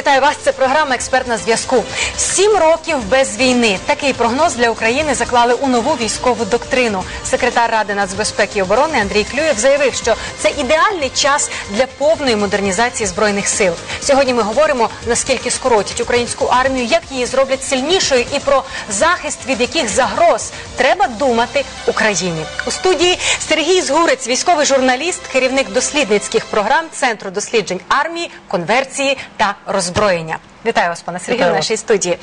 Вітаю вас. Це програма Експерт на зв'язку. Сім років без війни. Такий прогноз для України заклали у нову військову доктрину. Секретар Ради нацбезпеки і оборони Андрій Клюєв заявив, що це ідеальний час для повної модернізації збройних сил. Сьогодні ми говоримо наскільки скоротять українську армію, як її зроблять сильнішою, і про захист від яких загроз треба думати Україні. У студії Сергій Згурець, військовий журналіст, керівник дослідницьких програм Центру досліджень армії, конверсії та роззброєння. Вітаю вас, пане Сергію, в нашій студії.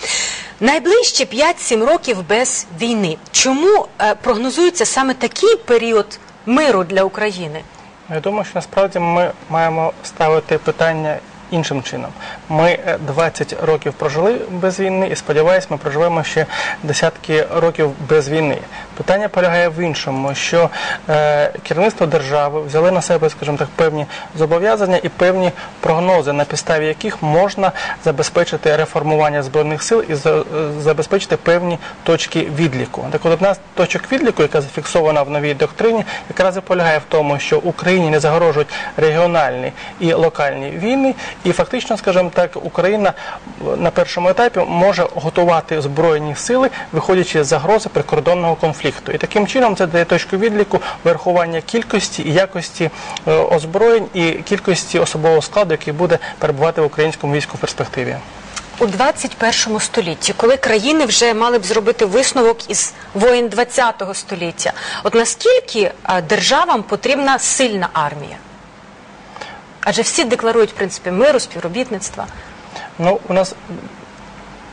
Найближчі 5-7 років без війни. Чому е, прогнозується саме такий період миру для України? Я думаю, що насправді ми маємо ставити питання іншим чином. Ми е, 20 років прожили без війни і сподіваюся, ми проживемо ще десятки років без війни. Питання полягає в іншому, що е, керівництво держави взяли на себе, скажімо так, певні зобов'язання і певні прогнози, на підставі яких можна забезпечити реформування збройних сил і за- е, забезпечити певні точки відліку. Так от одна з точок відліку, яка зафіксована в новій доктрині, якраз і полягає в тому, що Україні не загрожують регіональні і локальні війни, і фактично, скажімо так, Україна на першому етапі може готувати збройні сили, виходячи з загрози прикордонного конфлікту. І таким чином це дає точку відліку вирахування кількості і якості е, озброєнь і кількості особового складу, який буде перебувати в українському війську в перспективі. У 21 столітті, коли країни вже мали б зробити висновок із воїн 20-го століття, от наскільки е, державам потрібна сильна армія? Адже всі декларують в принципі миру, співробітництва. Ну, у нас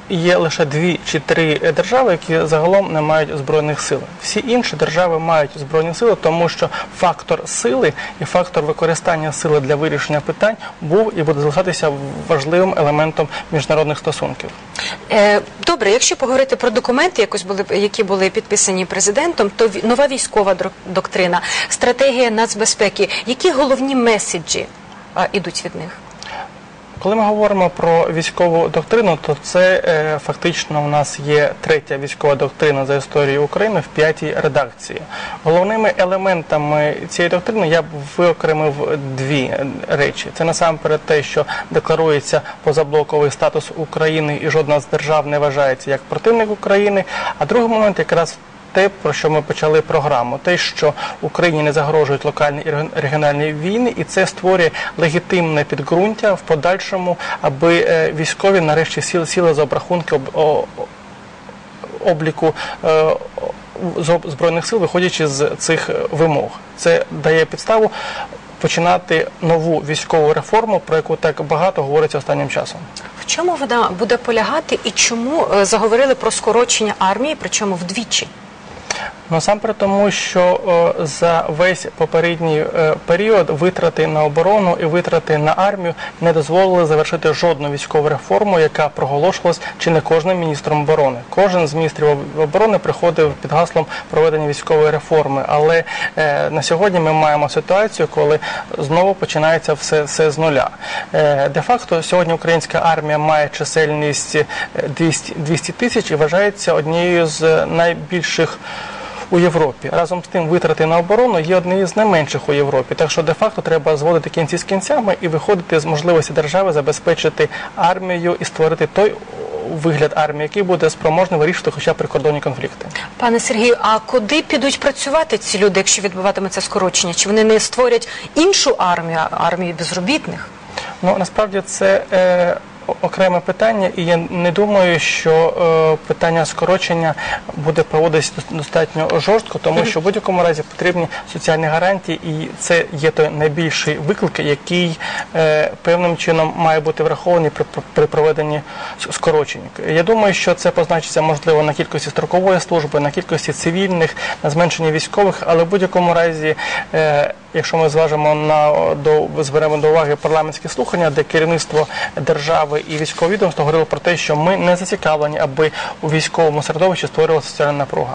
є лише дві чи три держави, які загалом не мають збройних сил. Всі інші держави мають збройні сили, тому що фактор сили і фактор використання сили для вирішення питань був і буде залишатися важливим елементом міжнародних стосунків. Е, Добре, якщо поговорити про документи, якось були які були підписані президентом, то нова військова доктрина, стратегія нацбезпеки. Які головні меседжі ідуть від них? Коли ми говоримо про військову доктрину, то це е, фактично у нас є третя військова доктрина за історією України в п'ятій редакції. Головними елементами цієї доктрини я б виокремив дві е, речі. Це насамперед те, що декларується позаблоковий статус України, і жодна з держав не вважається як противник України. А другий момент якраз те, про що ми почали програму, те, що Україні не загрожують локальні і регіональні війни, і це створює легітимне підґрунтя в подальшому, аби е, військові нарешті сіли, за обрахунки обліку е, збройних сил, виходячи з цих е, вимог. Це дає підставу починати нову військову реформу, про яку так багато говориться останнім часом. В чому вона буде полягати і чому заговорили про скорочення армії, причому вдвічі? Насамперед тому, що е, за весь попередній е, період витрати на оборону і витрати на армію не дозволили завершити жодну військову реформу, яка проголошувалась чи не кожним міністром оборони. Кожен з міністрів оборони приходив під гаслом проведення військової реформи. Але е, на сьогодні ми маємо ситуацію, коли знову починається все, все з нуля. Е, де-факто сьогодні українська армія має чисельність е, 200 200 тисяч і вважається однією з найбільших у Європі. Разом з тим витрати на оборону є однією з найменших у Європі. Так що де-факто треба зводити кінці з кінцями і виходити з можливості держави забезпечити армію і створити той вигляд армії, який буде спроможний вирішити хоча б прикордонні конфлікти. Пане Сергію, а куди підуть працювати ці люди, якщо відбуватиметься скорочення? Чи вони не створять іншу армію, армію безробітних? Ну насправді це е, окреме питання, і я не думаю, що е, питання скорочення буде проводитися дос- достатньо жорстко, тому що в будь-якому разі потрібні соціальні гарантії, і це є той найбільший виклик, який е, певним чином має бути врахований при, при проведенні скорочень. Я думаю, що це позначиться можливо на кількості строкової служби, на кількості цивільних, на зменшенні військових, але в будь-якому разі. Якщо ми зважимо на до зберемо до уваги парламентські слухання, де керівництво держави і військове відомство говорило про те, що ми не зацікавлені, аби у військовому середовищі створювалася соціальна напруга.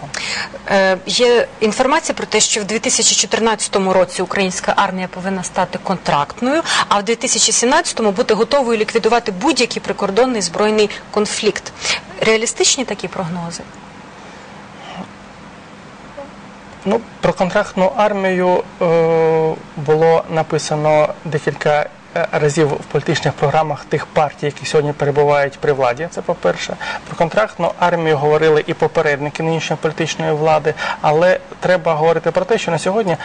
Е, є інформація про те, що в 2014 році українська армія повинна стати контрактною, а в 2017 бути готовою ліквідувати будь-який прикордонний збройний конфлікт. Реалістичні такі прогнози? Ну, про контрактну армію е, було написано декілька разів в політичних програмах тих партій, які сьогодні перебувають при владі. Це по-перше. Про контрактну армію говорили і попередники нинішньої політичної влади, але треба говорити про те, що на сьогодні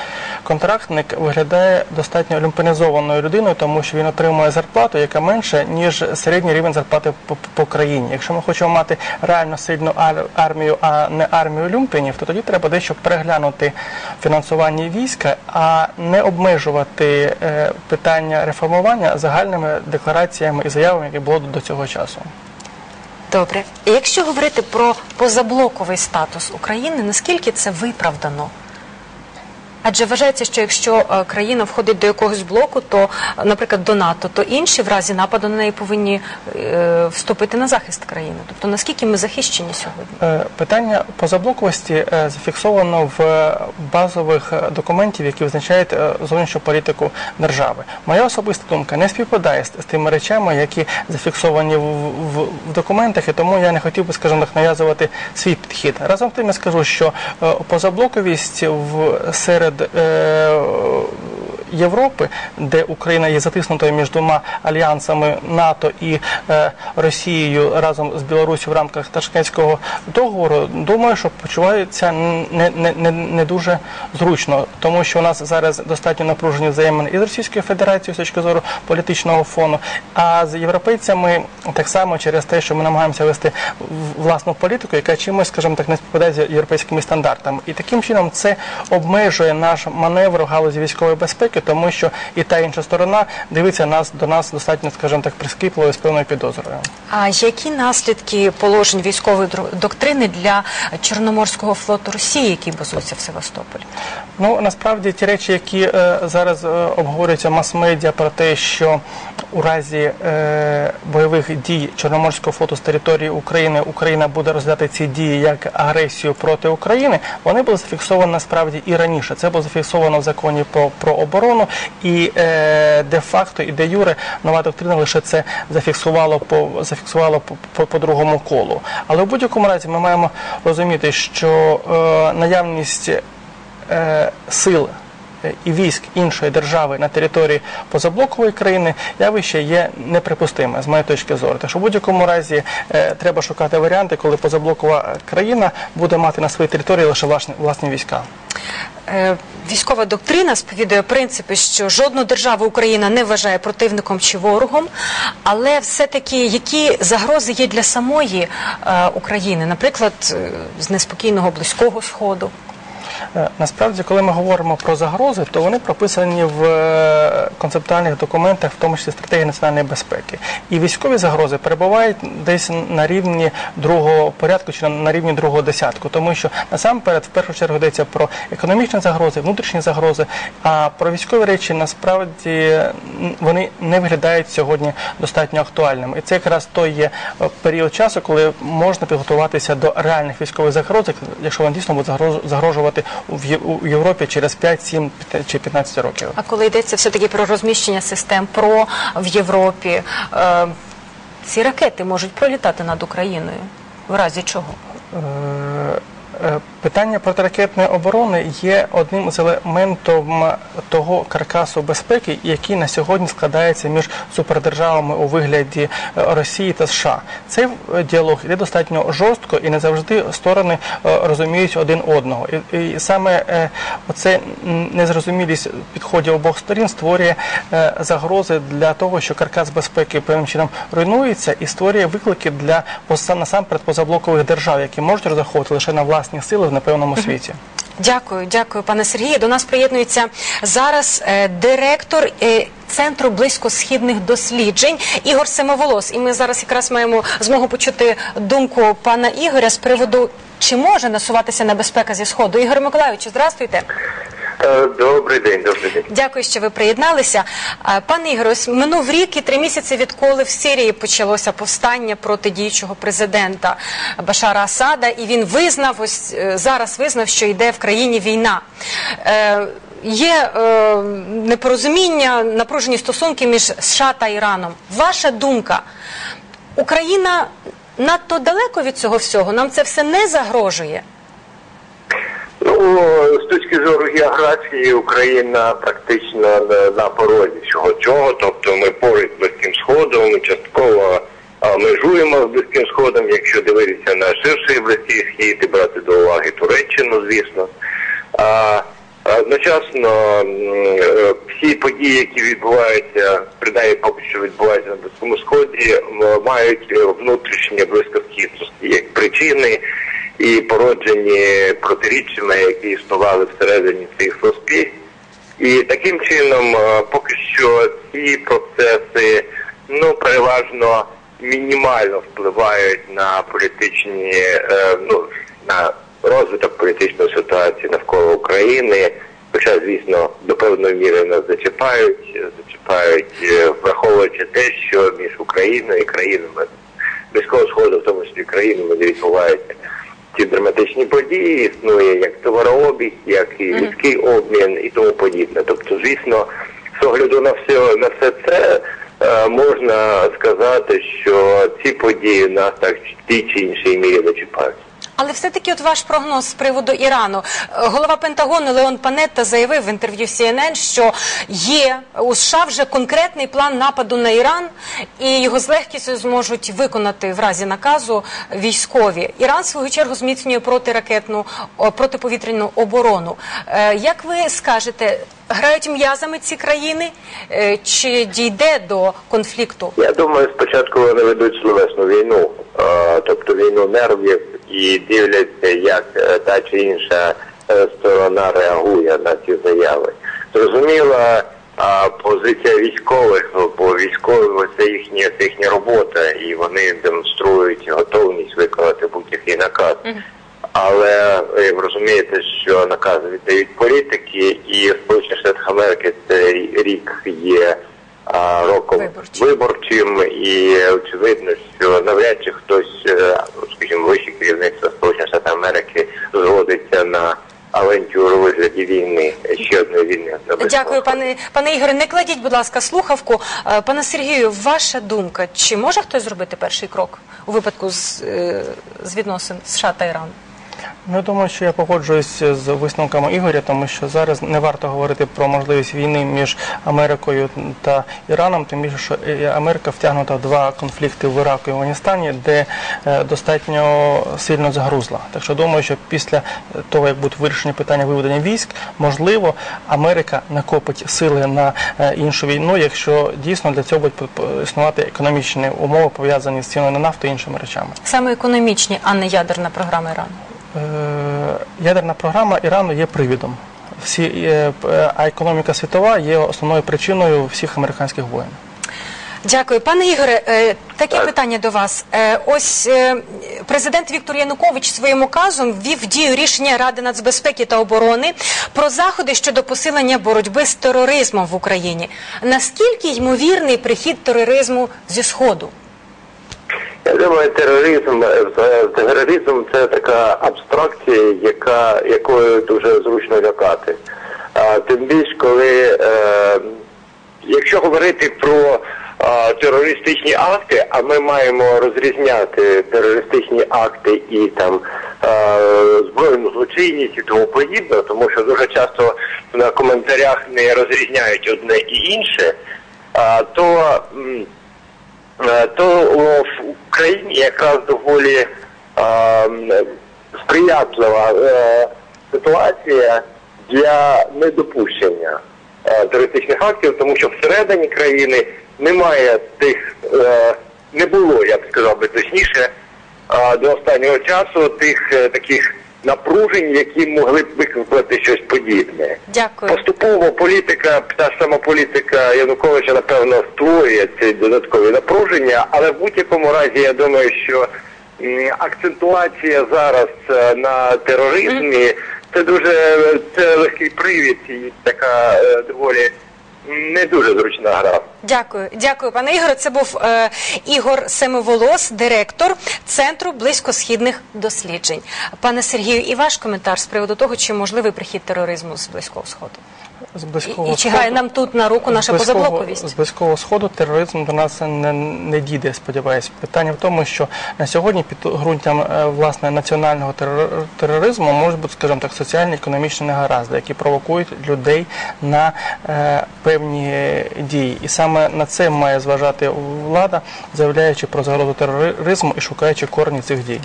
контрактник виглядає достатньо олімпінізованою людиною, тому що він отримує зарплату, яка менше ніж середній рівень зарплати по, по країні. Якщо ми хочемо мати реально сильну армію, а не армію люмпінів, то тоді треба дещо переглянути фінансування війська, а не обмежувати е, питання реформування загальними деклараціями і заявами, які було до цього часу. Добре. Якщо говорити про позаблоковий статус України, наскільки це виправдано? Адже вважається, що якщо е, країна входить до якогось блоку, то, е, наприклад, до НАТО, то інші в разі нападу на неї повинні е, вступити на захист країни. Тобто наскільки ми захищені сьогодні? Питання позаблоковості зафіксовано в базових документів, які визначають зовнішню політику держави. Моя особиста думка не співпадає з тими речами, які зафіксовані в, документах, і тому я не хотів би, скажімо так, нав'язувати свій підхід. Разом тим я скажу, що позаблоковість в серед the, uh, Європи, де Україна є затиснутою між двома альянсами НАТО і е, Росією разом з Білорусі в рамках Ташкентського договору, думаю, що почуваються не, не, не, не дуже зручно, тому що у нас зараз достатньо напружені взаємини і з Російською Федерацією з точки зору політичного фону, а з європейцями так само через те, що ми намагаємося вести власну політику, яка чимось, скажімо так, не співпадає з європейськими стандартами. І таким чином це обмежує наш маневр у галузі військової безпеки, тому що і та інша сторона дивиться нас до нас достатньо, скажімо так, прискіпливо і з певною підозрою. А які наслідки положень військової доктрини для Чорноморського флоту Росії, який базується в Севастополі? Ну насправді ті речі, які е, зараз е, обговорюються мас-медіа про те, що у разі е, бойових дій Чорноморського флоту з території України Україна буде розглядати ці дії як агресію проти України, вони були зафіксовані насправді і раніше. Це було зафіксовано в законі про, про оборону, і е, де-факто і де юре нова доктрина лише це зафіксувало по зафіксувало по, по, по другому колу. Але в будь-якому разі ми маємо розуміти, що е, наявність е, сил і військ іншої держави на території позаблокової країни явище є неприпустиме з моєї точки зору. Так що в будь-якому разі е, треба шукати варіанти, коли позаблокова країна буде мати на своїй території лише власні, війська. Е, Військова доктрина сповідує принципи, що жодну державу Україна не вважає противником чи ворогом, але все-таки які загрози є для самої е, України, наприклад, е, з неспокійного близького сходу. Е, Насправді, коли ми говоримо про загрози, то вони прописані в е, концептуальних документах, в тому числі стратегії національної безпеки. І військові загрози перебувають десь на рівні другого порядку чи на рівні другого десятку, тому що насамперед в першу чергу йдеться про економічні загрози, внутрішні загрози. А про військові речі насправді вони не виглядають сьогодні достатньо актуальними. І це якраз той є е, період часу, коли можна підготуватися до реальних військових загроз, якщо вони дійсно будуть загроз- в у Європі через 5, 7 чи 15 років. А коли йдеться все-таки про розміщення систем ПРО в Європі, е, ці ракети можуть пролітати над Україною. В разі чого? Е, е, Питання протиракетної оборони є одним з елементів того каркасу безпеки, який на сьогодні складається між супердержавами у вигляді е, Росії та США. Цей е, діалог йде достатньо жорстко і не завжди сторони е, розуміють один одного. І, саме оце незрозумілість підходів обох сторін створює загрози для того, що каркас безпеки певним чином руйнується і створює виклики для насамперед позаблокових держав, які можуть розраховувати лише на власні сили в непевному світі. Дякую, дякую, пане Сергію. До нас приєднується зараз е, директор е, центру близькосхідних досліджень Ігор Семоволос. І ми зараз якраз маємо змогу почути думку пана Ігоря з приводу. Чи може насуватися небезпека зі сходу? Ігор Миколайович, здравствуйте. Е, Добрий день, добрий день. Дякую, що ви приєдналися. Пане Ігоре, ось минув рік і три місяці, відколи в Сирії почалося повстання проти діючого президента Башара Асада, і він визнав, ось е, зараз визнав, що йде в країні війна. Е, Є е, непорозуміння, напружені стосунки між США та Іраном. Ваша думка, Україна надто далеко від цього всього? Нам це все не загрожує? Ну, з точки зору географії Україна практично на, порозі всього цього. Тобто ми поруч з Близьким Сходом, ми частково межуємо з Близьким Сходом, якщо дивитися на ширший Близький Схід і брати до уваги Туреччину, звісно. А, Одночасно е, всі події, які відбуваються, принаймні поки що відбуваються на Близькому Сході, мають внутрішні близькосхідності як причини і породжені протиріччями, які існували всередині цих суспільств. І таким чином, е, поки що ці процеси ну переважно мінімально впливають на політичні, е, ну на розвиток політичної ситуації навколо України. Хоча, звісно, до певної міри нас зачіпають, зачіпають, е, враховуючи те, що між Україною і країнами Близького Сходу, в тому числі країнами, де відбуваються ці драматичні події, існує як товарообіг, як і людський обмін і тому подібне. Тобто, звісно, з огляду на все на все це е, можна сказати, що ці події нас так в тій чи іншій мірі зачіпають. Але все-таки от ваш прогноз з приводу Ірану. Е, Голова Пентагону Леон Панетта заявив в інтерв'ю CNN, що є у США вже конкретний план нападу на Іран, і його з легкістю зможуть виконати в разі наказу військові. Іран, в свою чергу, зміцнює протиракетну протиповітряну оборону. Е, Як ви скажете, грають м'язами ці країни, Е, чи дійде до конфлікту? Я думаю, спочатку вони ведуть словесну війну, тобто війну нервів, і дивляться, як е, та чи інша е, сторона реагує на ці заяви. Зрозуміло, позиція військових, бо військові це їхня, це їхня робота, і вони демонструють готовність виконати будь-який наказ. Але ви розумієте, що накази віддають політики, і Сполучені Штати Америки цей рік є роком Виборчим. виборчим, і очевидно, що навряд чи хтось, е, скажімо, вище керівництво Сполучених Штатів Америки згодиться на авантюру вигляді війни, ще одної війни. Дякую, пане пане Ігоре. Не кладіть, будь ласка, слухавку. Е, Пане Сергію, ваша думка, чи може хтось зробити перший крок у випадку з, е, з відносин США та Ірану? Ну, я думаю, що я погоджуюсь з висновками Ігоря, тому що зараз не варто говорити про можливість війни між Америкою та Іраном, тим більше, що Америка втягнута в два конфлікти в Іраку і Афганістані, де е, достатньо сильно загрузла. Так що думаю, що після того, як будуть вирішені питання виведення військ, можливо, Америка накопить сили на е, іншу війну, якщо дійсно для цього будуть існувати економічні умови пов'язані з ціною на нафту і іншими речами. Саме економічні, а не ядерна програма Ірану. Е, ядерна програма Ірану є привідом. Всі, е, е, а економіка світова є основною причиною всіх американських воєн. Дякую, пане Ігоре. Таке питання до вас. Ось президент Віктор Янукович своїм указом ввів в дію рішення Ради нацбезпеки та оборони про заходи щодо посилення боротьби з тероризмом в Україні. Наскільки ймовірний прихід тероризму зі сходу? Я думаю, тероризм е, тероризм це така абстракція, яка якою дуже зручно лякати. Тим більш коли е, якщо говорити про е, терористичні акти, а ми маємо розрізняти терористичні акти і там е, збройну злочинність і тому подібне, тому що дуже часто на коментарях не розрізняють одне і інше, то Е, то в Україні якраз доволі е, сприятлива е, ситуація для недопущення е, терористичних актів, тому що всередині країни немає тих, е, не було, я б сказав би точніше, е, до останнього часу тих е, таких напружень, які могли б викликати щось подібне. Дякую. Поступово політика, та сама політика Януковича, напевно, створює ці додаткові напруження, але в будь-якому разі я думаю, що акцентуація зараз е, на тероризмі це дуже це легкий привід і така е, доволі не дуже зручна гра. Дякую, дякую, пане Ігоре. Це був е, Ігор Семиволос, директор Центру близькосхідних досліджень. Пане Сергію, і ваш коментар з приводу того, чи можливий прихід тероризму з близького сходу? З близького і чи грає Сходу- нам тут на руку наша близького- позаблоковість? З близького сходу тероризм до нас не, не дійде, сподіваюся. Питання в тому, що на сьогодні під ґрунтям е, власне національного терор- тероризму можуть бути, скажімо так, соціальні економічні негаразди, які провокують людей на е, певні дії. І саме на це має зважати влада, заявляючи про загрозу тероризму і шукаючи корені цих дій.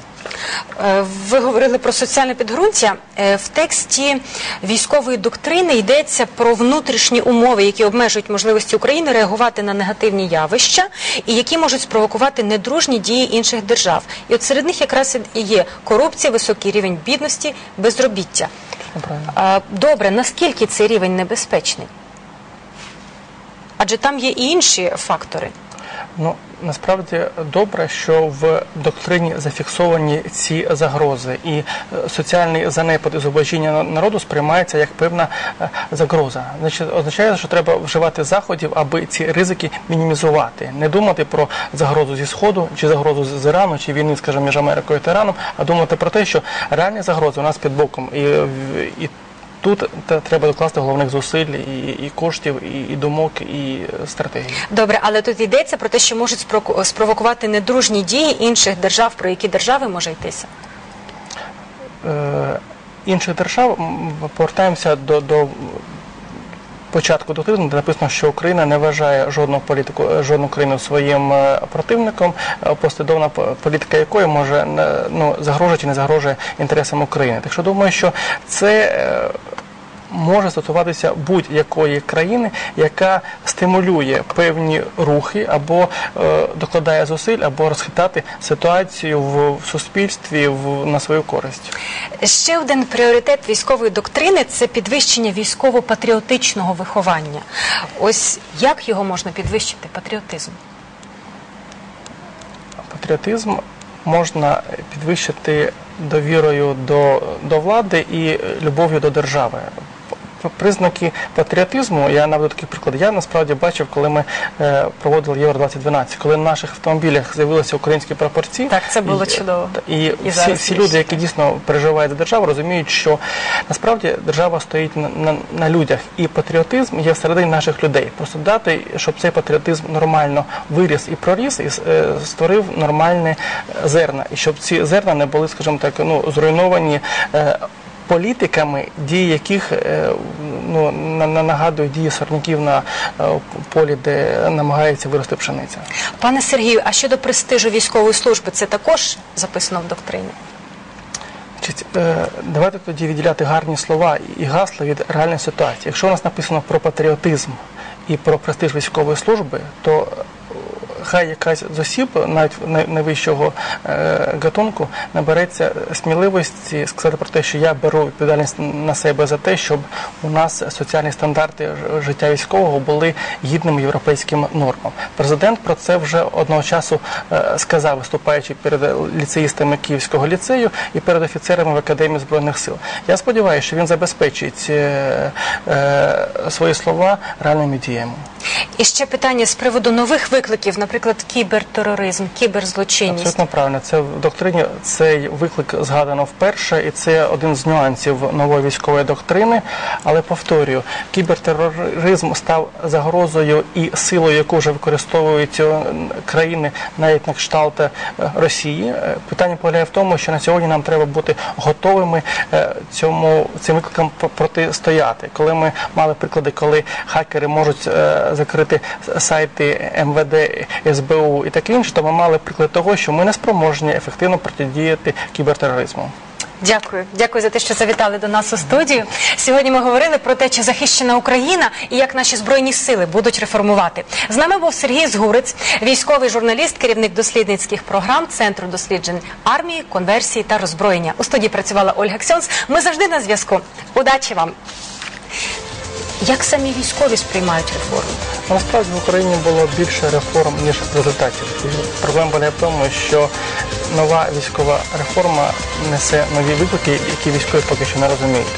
Е, Ви говорили про соціальне підґрунтя. Е, В тексті військової доктрини йдеться про внутрішні умови, які обмежують можливості України реагувати на негативні явища і які можуть спровокувати недружні дії інших держав. І от серед них якраз і є корупція, високий рівень бідності, безробіття. Правильно. Добре, наскільки цей рівень небезпечний? Адже там є і інші фактори. Ну насправді добре, що в доктрині зафіксовані ці загрози, і е, соціальний занепад і зубожіння на- народу сприймається як певна е, загроза. Значить, означає, що треба вживати заходів, аби ці ризики мінімізувати, не думати про загрозу зі сходу чи загрозу з Ірану, чи війни, скажімо, між Америкою та Іраном, а думати про те, що реальні загрози у нас під боком. І, і Тут треба докласти головних зусиль і, і коштів, і, і думок, і е, стратегії. Добре, але тут йдеться про те, що можуть спровокувати недружні дії інших держав, про які держави може йтися. е, інших держав повертаємося до, до початку доктрини, де написано, що Україна не вважає жодну політику, е, жодну країну своїм е, противником, е, послідовна політика якої може ну, загрожує чи не загрожує інтересам України. Так що думаю, що це. Може стосуватися будь-якої країни, яка стимулює певні рухи або е, докладає зусиль, або розхитати ситуацію в, в суспільстві в, на свою користь. Ще один пріоритет військової доктрини це підвищення військово-патріотичного виховання. Ось як його можна підвищити, патріотизм? Патріотизм можна підвищити довірою до, до влади і любов'ю до держави. Признаки патріотизму, я наведу такий приклад. Я насправді бачив, коли ми е, проводили Євро 2012, коли на наших автомобілях з'явилися українські прапорці. Так, це було і, чудово. І, І всі, всі люди, які дійсно переживають за державу, розуміють, що насправді держава стоїть на, на, на людях, і патріотизм є всередині наших людей. Просто дати, щоб цей патріотизм нормально виріс і проріс, і е, створив нормальне е, зерна, і щоб ці зерна не були, скажімо так, ну зруйновані. е, Політиками, дії яких е, ну, на- на- нагадують дії сорняків на е, полі, де намагається вирости пшениця. Пане Сергію, а щодо престижу військової служби, це також записано в доктрині? Е, давайте тоді відділяти гарні слова і гасла від реальної ситуації. Якщо у нас написано про патріотизм і про престиж військової служби, то хай якась з осіб, навіть най- найвищого е, гатунку, набереться сміливості сказати про те, що я беру відповідальність на себе за те, щоб у нас соціальні стандарти життя військового були гідними європейським нормам. Президент про це вже одного часу е, сказав, виступаючи перед ліцеїстами Київського ліцею і перед офіцерами в Академії збройних сил. Я сподіваюся, що він забезпечить е, свої слова реальними діями. І ще питання з приводу нових викликів, наприклад, кібертероризм, кіберзлочинність. Абсолютно правильно. Це в доктрині цей виклик згадано вперше, і це один з нюансів нової військової доктрини. Але повторюю, кібертероризм став загрозою і силою, яку вже використовують е, країни, навіть на кшталт е, Росії. Е, Питання полягає в тому, що на сьогодні нам треба бути готовими цьому цим викликам протистояти. Коли ми мали приклади, коли хакери можуть закрити сайти МВД, СБУ і таке інше, то ми мали приклад того, що ми не спроможні ефективно протидіяти кібертероризму. Дякую, дякую за те, що завітали до нас у студію. Сьогодні ми говорили про те, чи захищена Україна і як наші збройні сили будуть реформувати. З нами був Сергій Згурець, військовий журналіст, керівник дослідницьких програм Центру досліджень армії, конверсії та роззброєння. У студії працювала Ольга Ксьонс. Ми завжди на зв'язку. Удачі вам! Як самі військові сприймають реформу? Насправді в Україні було більше реформ, ніж результатів. І проблема полягає в тому, що нова військова реформа несе нові виклики, які військові поки що не розуміють.